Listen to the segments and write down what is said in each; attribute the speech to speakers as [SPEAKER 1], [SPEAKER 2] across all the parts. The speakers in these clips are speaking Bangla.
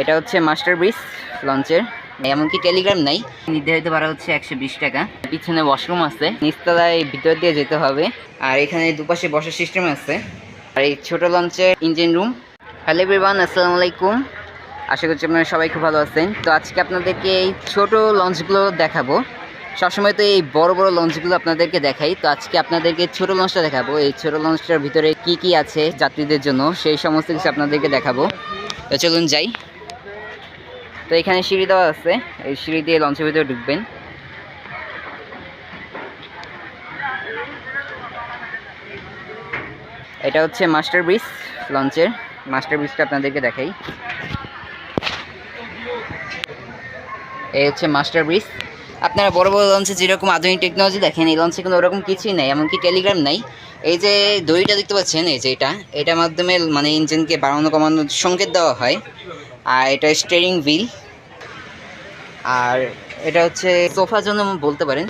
[SPEAKER 1] এটা হচ্ছে মাস্টার ব্রিজ লঞ্চের এমনকি টেলিগ্রাম নাই। নির্ধারিত ভাড়া হচ্ছে একশো বিশ টাকা। পিছনে ওয়াশরুম আছে। নিচতলায় ভিতর দিয়ে যেতে হবে। আর এখানে দুপাশে বসার সিস্টেম আছে। আর এই ছোট লঞ্চের ইঞ্জিন রুম হ্যালো এভরিওয়ান আসসালামু আলাইকুম। আশা করছি আপনারা সবাই খুব ভালো আছেন। তো আজকে আপনাদেরকে এই ছোট লঞ্চগুলো দেখাবো। সবসময় তো এই বড় বড় লঞ্চগুলো আপনাদেরকে দেখাই। তো আজকে আপনাদেরকে ছোট লঞ্চটা দেখাবো। এই ছোট লঞ্চটার ভিতরে কি কি আছে যাত্রীদের জন্য? সেই সমস্ত কিছু আপনাদেরকে দেখাবো। তো চলুন যাই। তো এখানে সিঁড়ি দেওয়া আছে। এই সিঁড়ি দিয়ে লঞ্চের ভিতরে ঢুকবেন। এটা হচ্ছে মাস্টার ব্রিজ লঞ্চের। মাস্টার ব্রিজটা আপনাদেরকে দেখাই। এই হচ্ছে মাস্টার ব্রিজ। আপনারা বড় বড় লঞ্চে যেরকম আধুনিক টেকনোলজি দেখেন, এই লঞ্চে কোনো ওরকম কিছুই নাই, এমনকি টেলিগ্রাম নাই। এই যে দড়িটা দেখতে পাচ্ছেন, এই যে এটা, এটার মাধ্যমে মানে ইঞ্জিনকে বাড়ানো কমানোর সংকেত দেওয়া হয়। আর এটা স্টিয়ারিং হুইল আর এটা হচ্ছে সোফার জন্য বলতে পারেন।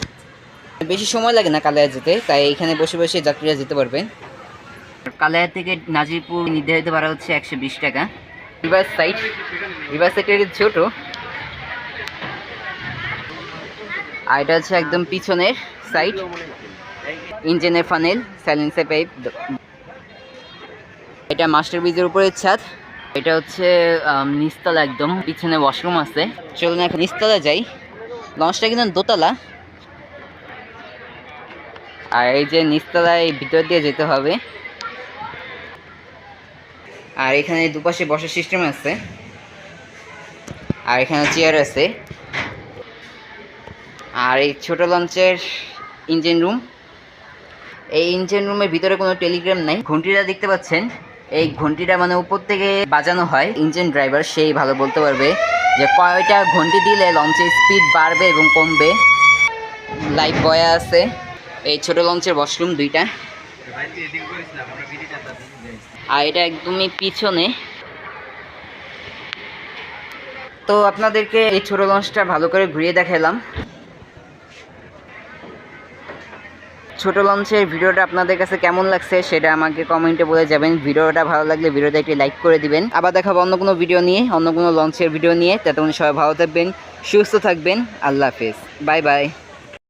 [SPEAKER 1] বেশি সময় লাগে না কালায়া যেতে তাই এখানে বসে বসে যাত্রীরা যেতে পারবেন কালায়া থেকে নাজিরপুর নির্ধারিত ভাড়া হচ্ছে একশো বিশ টাকা। Reverse side. রিভার্স সাইডের ছোট। আর এটা হচ্ছে একদম পিছনের সাইড। ইঞ্জিনের ফানেল সাইলেন্সার পাইপ। এটা মাস্টার ব্রিজের উপরের ছাদ। এটা হচ্ছে নিচতলা একদম। পিছনে ওয়াশরুম আছে। চলুন এখন নিচতলা যাই। লঞ্চটা কিন্তু দোতলা। আর এই যে নিচতলায় ভিতর দিয়ে যেতে হবে। আর এখানে দুপাশে বসার সিস্টেম আছে। আর এখানে চেয়ার আছে। আর এই ছোট লঞ্চের ইঞ্জিন রুম এই ইঞ্জিন রুমের ভিতরে কোনো টেলিগ্রাম নাই। ঘন্টিটা দেখতে পাচ্ছেন? এই ঘন্টিটা মানে উপর থেকে বাজানো হয়। ইঞ্জিন ড্রাইভার সেই ভালো বলতে পারবে যে কয়টা ঘন্টি দিলে লঞ্চের স্পিড বাড়বে এবং কমবে। লাইফ বয়া আছে। এই ছোট লঞ্চের ওয়াশরুম দুইটা। আর এটা একদমই পিছনে। তো আপনাদেরকে এই ছোট লঞ্চটা ভালো করে ঘুরিয়ে দেখালাম। ছোট লঞ্চের ভিডিওটা আপনাদের কাছে কেমন লাগছে সেটা আমাকে কমেন্টে বলে যাবেন। ভিডিওটা ভালো লাগলে ভিডিওতে একটি লাইক করে দিবেন। আবার দেখাবো অন্য কোনো ভিডিও নিয়ে, অন্য কোনো লঞ্চের ভিডিও নিয়ে। ততক্ষণ সবাই ভালো থাকবেন, সুস্থ থাকবেন। আল্লাহ হাফেজ। Bye bye.